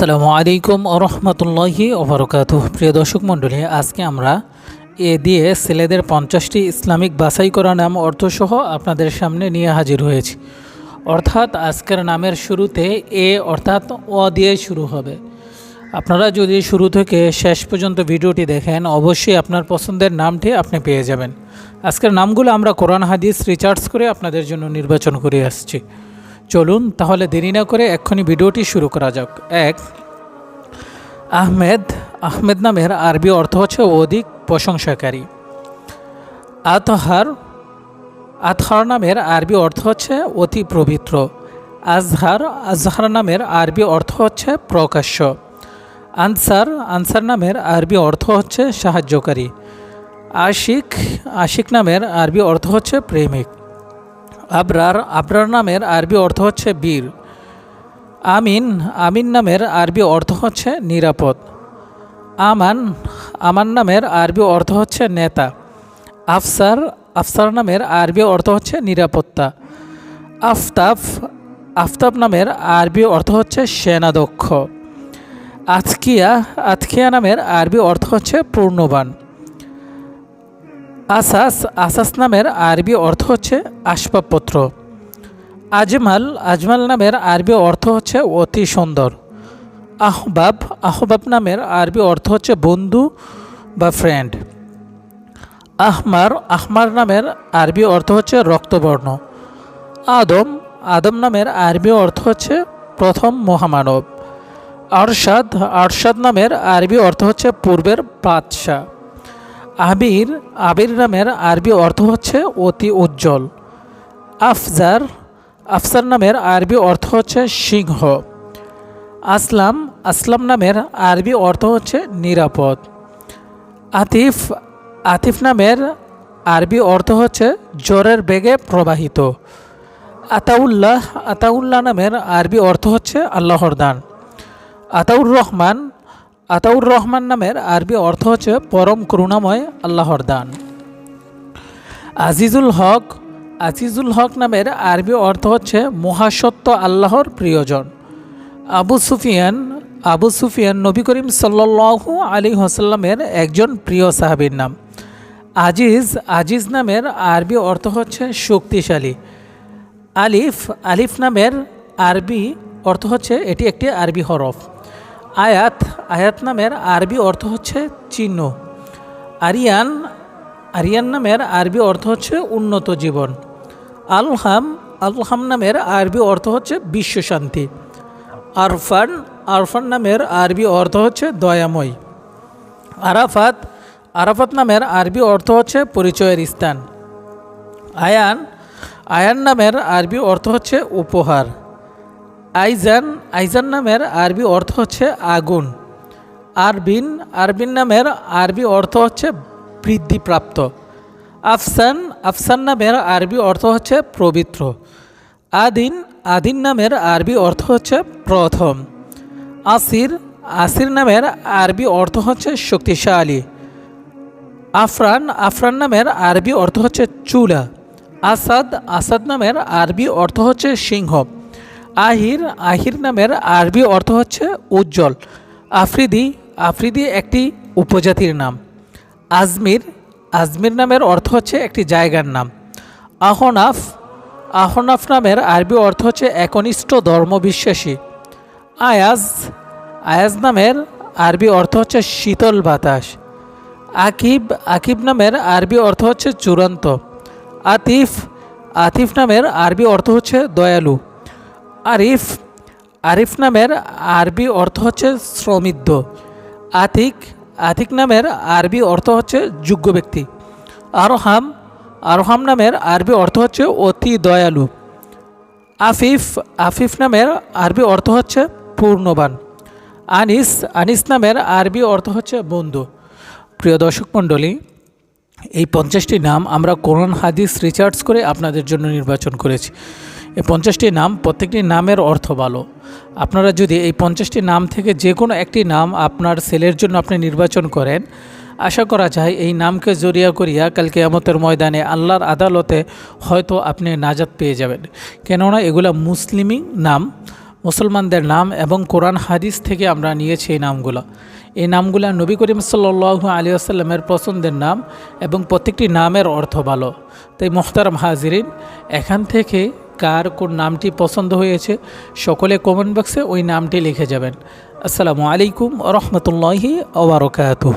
আসসালামু আলাইকুম রহমতুল্লাহি ওবরকাত প্রিয় দর্শক মণ্ডলী, আজকে আমরা এ দিয়ে ছেলেদের পঞ্চাশটি ইসলামিক বাছাই করা নাম, অর্থসহ আপনাদের সামনে নিয়ে হাজির হয়েছি। অর্থাৎ আজকের নামের শুরুতে এ অর্থাৎ অ দিয়ে শুরু হবে। আপনারা যদি শুরু থেকে শেষ পর্যন্ত ভিডিওটি দেখেন, অবশ্যই আপনার পছন্দের নামটি আপনি পেয়ে যাবেন। আজকের নামগুলো আমরা কোরআন, হাদিস, রিচার্জ করে আপনাদের জন্য নির্বাচন করে আসছি। চলুন তাহলে দেরি না করে এক্ষুনি ভিডিওটি শুরু করা যাক। এক, আহমেদ আহমেদ নামের আরবি অর্থ হচ্ছে অধিক প্রশংসাকারী। আতহার আতহার নামের আরবি অর্থ হচ্ছে অতি পবিত্র। আজহার আজহার নামের আরবি অর্থ হচ্ছে প্রকাশ্য। আনসার আনসার নামের আরবি অর্থ হচ্ছে সাহায্যকারী। আশিক আশিক নামের আরবি অর্থ হচ্ছে প্রেমিক। আবরার আবরার নামের আরবি অর্থ হচ্ছে বীর। আমিন আমিন নামের আরবি অর্থ হচ্ছে নিরাপদ। আমান আমান নামের আরবি অর্থ হচ্ছে নেতা। আফসার আফসার নামের আরবি অর্থ হচ্ছে নিরাপত্তা। আফতাব আফতাব নামের আরবি অর্থ হচ্ছে সেনাদক্ষ। আতকিয়া আতকিয়া নামের আরবি অর্থ হচ্ছে পূর্ণবান। আসাস আসাস নামের আরবি অর্থ হচ্ছে আসবাবপত্র। আজমাল আজমাল নামের আরবি অর্থ হচ্ছে অতি সুন্দর। আহবাব আহবাব নামের আরবি অর্থ হচ্ছে বন্ধু বা ফ্রেন্ড আহমার আহমার নামের আরবি অর্থ হচ্ছে রক্তবর্ণ। আদম আদম নামের আরবি অর্থ হচ্ছে প্রথম মহামানব। আরশাদ আরশাদ নামের আরবি অর্থ হচ্ছে পূর্বের বাদশাহ। আবির আবির নামের আরবি অর্থ হচ্ছে অতি উজ্জ্বল। আফজার, আফসার নামের আরবি অর্থ হচ্ছে সিংহ। আসলাম আসলাম নামের আরবি অর্থ হচ্ছে নিরাপদ। আতিফ আতিফ নামের আরবি অর্থ হচ্ছে জ্বরের বেগে প্রবাহিত। আতাউল্লাহ আতাউল্লাহ নামের আরবি অর্থ হচ্ছে আল্লাহর দান। আতাউর রহমান আতাউর রহমান নামের আরবি অর্থ হচ্ছে পরম করুণাময় আল্লাহর দান। আজিজুল হক আজিজুল হক নামের আরবি অর্থ হচ্ছে মহাসত্য আল্লাহর প্রিয়জন। আবু সুফিয়ান আবু সুফিয়ান নবী করিম সাল্লু আলী হাসাল্লামের একজন প্রিয় সাহাবীর নাম। আজিজ আজিজ নামের আরবি অর্থ হচ্ছে শক্তিশালী। আলিফ আলিফ নামের আরবি অর্থ হচ্ছে এটি একটি আরবি হরফ। আয়াত আয়াত নামের আরবি অর্থ হচ্ছে চিহ্ন। আরিয়ান আরিয়ান নামের আরবি অর্থ হচ্ছে উন্নত জীবন। আলহাম আলহাম নামের আরবি অর্থ হচ্ছে বিশ্বশান্তি আরফান আরফান নামের আরবি অর্থ হচ্ছে দয়াময়। আরাফাত আরাফাত নামের আরবি অর্থ হচ্ছে পরিচয়ের স্থান। আয়ান আয়ান নামের আরবি অর্থ হচ্ছে উপহার। আইজান আইজান নামের আরবি অর্থ হচ্ছে আগুন। আরবিন আরবিন নামের আরবি অর্থ হচ্ছে বৃদ্ধিপ্রাপ্ত। আফসান আফসান নামের আরবি অর্থ হচ্ছে পবিত্র। আদিন আদিন নামের আরবি অর্থ হচ্ছে প্রথম। আসির আসির নামের আরবি অর্থ হচ্ছে শক্তিশালী। আফরান আফরান নামের আরবি অর্থ হচ্ছে চুলা আসাদ আসাদ নামের আরবি অর্থ হচ্ছে সিংহ। আহির আহির নামের আরবি অর্থ হচ্ছে উজ্জ্বল। আফ্রিদি আফ্রিদি একটি উপজাতির নাম। আজমির আজমির নামের অর্থ হচ্ছে একটি জায়গার নাম। আহনাফ আহনাফ নামের আরবি অর্থ হচ্ছে একনিষ্ঠ ধর্মবিশ্বাসী। আয়াজ আয়াজ নামের আরবি অর্থ হচ্ছে শীতল বাতাস। আকিব আকিব নামের আরবি অর্থ হচ্ছে চূড়ান্ত। আতিফ আতিফ নামের আরবি অর্থ হচ্ছে দয়ালু। আরিফ আরিফ নামের আরবি অর্থ হচ্ছে শ্রমিদ্ধ আতিক আতিক নামের আরবি অর্থ হচ্ছে যোগ্য ব্যক্তি। আরহাম আরহাম নামের আরবি অর্থ হচ্ছে অতি দয়ালু। আফিফ আফিফ নামের আরবি অর্থ হচ্ছে পূর্ণবান। আনিস আনিস নামের আরবি অর্থ হচ্ছে বন্ধু। প্রিয় দর্শক মণ্ডলী, এই পঞ্চাশটি নাম আমরা কোরআন, হাদিস রিচার্জ করে আপনাদের জন্য নির্বাচন করেছি। এই পঞ্চাশটি নাম, প্রত্যেকটি নামের অর্থ ভালো। আপনারা যদি এই পঞ্চাশটি নাম থেকে যে কোনো একটি নাম আপনার ছেলের জন্য আপনি নির্বাচন করেন, আশা করা যায় এই নামকে জরিয়া করিয়া কালকে আমতের ময়দানে আল্লাহর আদালতে হয়তো আপনি নাজাত পেয়ে যাবেন। কেননা এগুলা মুসলিমই নাম, মুসলমানদের নাম এবং কোরআন হাদিস থেকে আমরা নিয়েছি এই নামগুলো। এই নামগুলো নবী করিম সাল্লু আলী আসাল্লামের পছন্দের নাম এবং প্রত্যেকটি নামের অর্থ ভালো। তাই মোহতারাম হাজিরিন, এখান থেকে কার কোন নামটি পছন্দ হয়েছে, সকলে কমেন্ট বক্সে ওই নামটি লিখে যাবেন। আসসালামু আলাইকুম রহমতুল্লাহি ওবরকাতুহ